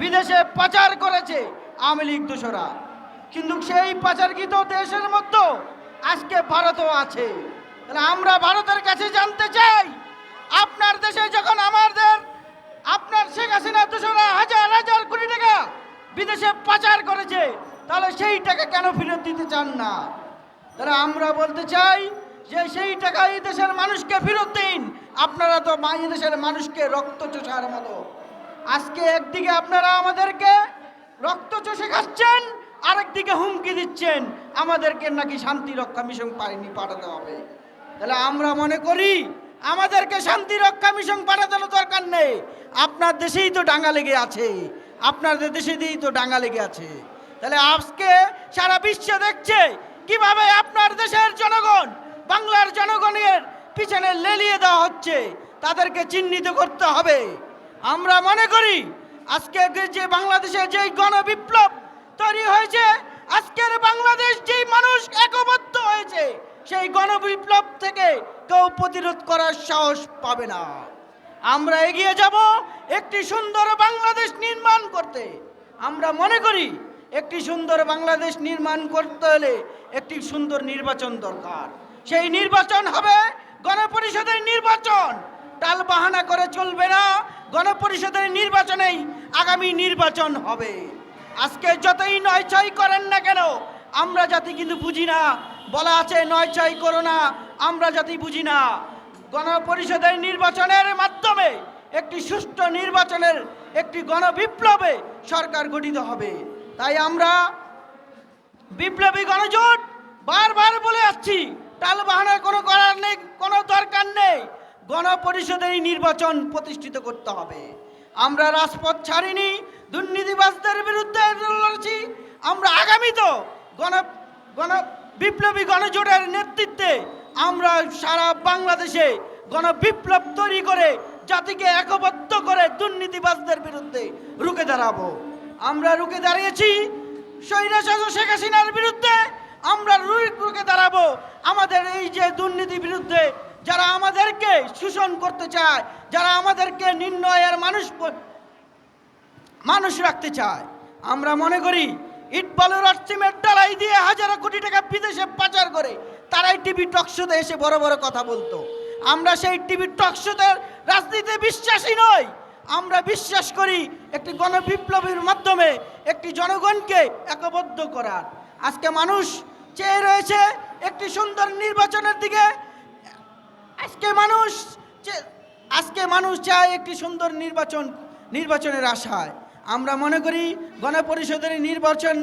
বিদেশে পাচার করেছে আওয়ামী লীগ দোষরা। কিন্তু সেই পাচারকৃত দেশের মধ্যে? আজকে ভারতও আছে। আমরা ভারতের কাছে জানতে চাই, আপনার দেশে যখন আমাদের, আপনার শেখ হাসিনা দোষরা হাজার হাজার কোটি টাকা বিদেশে পাচার করেছে, তাহলে সেই টাকা কেন ফেরত দিতে চান না? তাহলে আমরা বলতে চাই যে সেই টাকা এই দেশের মানুষকে ফেরত দিন। আপনারা তো এই দেশের মানুষকে রক্ত চোষার মতো। আজকে একদিকে আপনারা আমাদেরকে রক্ত চষে খাচ্ছেন, আরেকদিকে হুমকি দিচ্ছেন। আমাদেরকে নাকি শান্তি রক্ষা মিশন পারেনি, পাঠাতে হবে। তাহলে আমরা মনে করি আমাদেরকে শান্তি রক্ষা মিশন পাঠানোর দরকার নেই। আপনার দেশেই তো ডাঙ্গা লেগে আছে। আপনাদের দেশে দিয়েই তো ডাঙ্গা লেগে আছে। তাহলে আজকে সারা বিশ্ব দেখছে কীভাবে আপনার দেশের জনগণ, বাংলার জনগণের পিছনে লেলিয়ে দেওয়া হচ্ছে। তাদেরকে চিহ্নিত করতে হবে। আমরা মনে করি আজকে যে বাংলাদেশে যেই গণবিপ্লব তৈরি হয়েছে, আজকের বাংলাদেশ যেই মানুষ একবদ্ধ হয়েছে, সেই গণবিপ্লব থেকে কেউ প্রতিরোধ করার সাহস পাবে না। আমরা এগিয়ে যাব একটি সুন্দর বাংলাদেশ নির্মাণ করতে। আমরা মনে করি একটি সুন্দর বাংলাদেশ নির্মাণ করতে হলে একটি সুন্দর নির্বাচন দরকার। সেই নির্বাচন হবে গণপরিষদের নির্বাচন। টাল বাহানা করে চলবে না গণপরিষদের নির্বাচনেই আগামী নির্বাচন হবে। আজকে যতই নয় ছয় করেন না কেন, আমরা জাতি কিন্তু বুঝি না। বলা আছে নয় ছয় করো না, আমরা জাতি বুঝি না। গণপরিষদের নির্বাচনের মাধ্যমে একটি সুষ্ঠু নির্বাচনের একটি গণবিপ্লবে সরকার গঠিত হবে। তাই আমরা বিপ্লবী গণজোট বারবার বলে আসছি টাল বাহানা কোনো করার নেই, কোনো দরকার গণপরিষদের নির্বাচন প্রতিষ্ঠিত করতে হবে। আমরা রাজপথ ছাড়িনি, দুর্নীতিবাজদের বিরুদ্ধে লড়ছি। আমরা আগামী তো গণ গণ, বিপ্লবী গণজোটের নেতৃত্বে আমরা সারা বাংলাদেশে গণবিপ্লব তৈরি করে জাতিকে একবদ্ধ করে দুর্নীতিবাজদের বিরুদ্ধে রুখে দাঁড়াবো। আমরা রুখে দাঁড়িয়েছি স্বৈরাচার্য শেখ হাসিনার বিরুদ্ধে। আমরা রুখে দাঁড়াবো আমাদের এই যে দুর্নীতি বিরুদ্ধে যারা আমাদেরকে শোষণ করতে চায়, যারা আমাদেরকে নির্ণয়ের মানুষ মানুষ রাখতে চায়, আমরা মনে করি ইট বালুর আর সিমেন্ট ডালাই দিয়ে হাজারো কোটি টাকা বিদেশে পাচার করে, তারাই টিভি টকশোতে এসে বড় বড় কথা বলতো। আমরা সেই টিভি টকশোতে রাজনীতিতে বিশ্বাসী নই। আমরা বিশ্বাস করি একটি গণবিপ্লবের মাধ্যমে একটি জনগণকে একবদ্ধ করার। আজকে মানুষ চেয়ে রয়েছে একটি সুন্দর নির্বাচনের দিকে আজকে মানুষ আজকে মানুষ চায় একটি সুন্দর নির্বাচন, নির্বাচনের আশায়। আমরা মনে করি গণপরিষদের নির্বাচন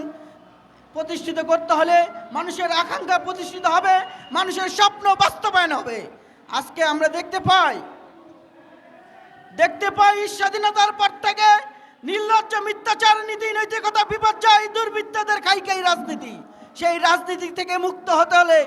প্রতিষ্ঠিত করতে হলে মানুষের আকাঙ্ক্ষা প্রতিষ্ঠিত হবে, মানুষের স্বপ্ন বাস্তবায়ন হবে। আজকে আমরা দেখতে পাই দেখতে পাই স্বাধীনতার পর থেকে নির্লজ্জ মিথ্যাচার, নীতি নৈতিকতা বিপর্যয়, দুর্বৃত্তদের খাইকাই রাজনীতি। সেই রাজনীতি থেকে মুক্ত হতে হলে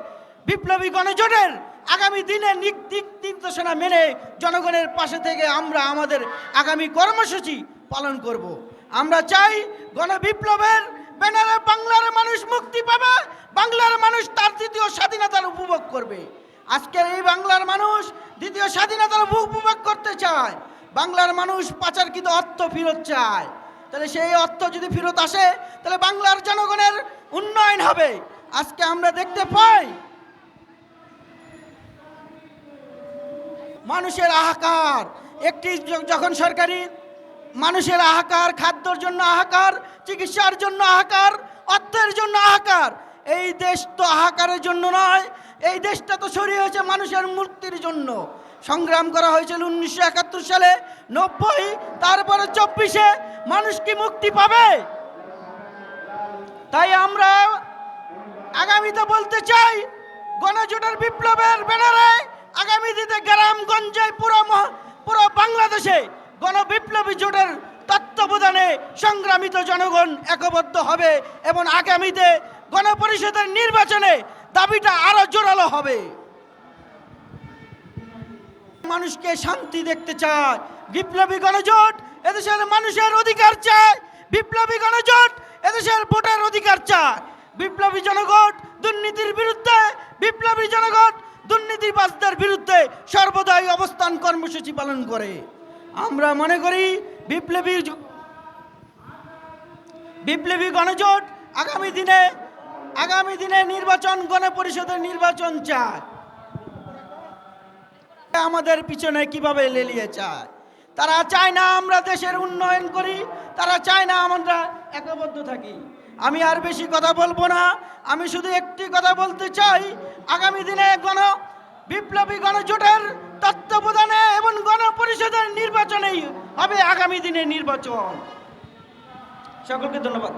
বিপ্লবী গণজোটের আগামী দিনে নিক- নির্দেশনা মেনে জনগণের পাশে থেকে আমরা আমাদের আগামী কর্মসূচি পালন করব। আমরা চাই গণবিপ্লবের ব্যানারে বাংলার মানুষ মুক্তি পাবে, বাংলার মানুষ তার দ্বিতীয় স্বাধীনতার উপভোগ করবে। আজকের এই বাংলার মানুষ দ্বিতীয় স্বাধীনতার উপভোগ করতে চায়, বাংলার মানুষ পাচারকৃত অর্থ ফেরত চায়। তাহলে সেই অর্থ যদি ফেরত আসে, তাহলে বাংলার জনগণের উন্নয়ন হবে। আজকে আমরা দেখতে পাই মানুষের হাহাকার একটি যখন সরকারি মানুষের হাহাকার খাদ্যর জন্য হাহাকার চিকিৎসার জন্য হাহাকার অর্থের জন্য হাহাকার এই দেশ তো হাহাকারের জন্য নয়, এই দেশটা তো সরিয়ে হয়েছে মানুষের মুক্তির জন্য। সংগ্রাম করা হয়েছিল উনিশশো একাত্তর সালে, নব্বই, তারপরে চব্বিশে, মানুষ কি মুক্তি পাবে? তাই আমরা আগামীতে বলতে চাই, গণজোটের বিপ্লবের ব্যানারে আগামী দিনে গ্রামগঞ্জে পুরো পুরো বাংলাদেশে গণবিপ্লবী জোটের তত্ত্বাবধানে সংগ্রামিত জনগণ একবদ্ধ হবে এবং আগামীতে গণপরিষদের নির্বাচনে দাবিটা আরও জোরালো হবে। মানুষকে শান্তি দেখতে চায়। বিপ্লবী গণজোট এদেশের মানুষের অধিকার চায়। বিপ্লবী গণজোট এদেশের ভোটের অধিকার চায়। বিপ্লবী জনগণ দুর্নীতির বিরুদ্ধে বিপ্লবী জনগণ দুর্নীতিবাজদের বিরুদ্ধে সর্বদাই অবস্থান কর্মসূচি পালন করে। আমরা মনে করি বিপ্লবী বিপ্লবী গণজোট আগামী দিনে আগামী দিনে নির্বাচন, গণপরিষদের নির্বাচন চায়। আমাদের পিছনে কীভাবে লেলিয়ে চায়? তারা চায় না আমরা দেশের উন্নয়ন করি, তারা চায় না আমরা একবদ্ধ থাকি। আমি আর বেশি কথা বলব না, আমি শুধু একটি কথা বলতে চাই আগামী দিনে গণ বিপ্লবী গণজোটের তত্ত্বাবধানে এবং গণপরিষদের নির্বাচনেই হবে আগামী দিনে নির্বাচন। সকলকে ধন্যবাদ।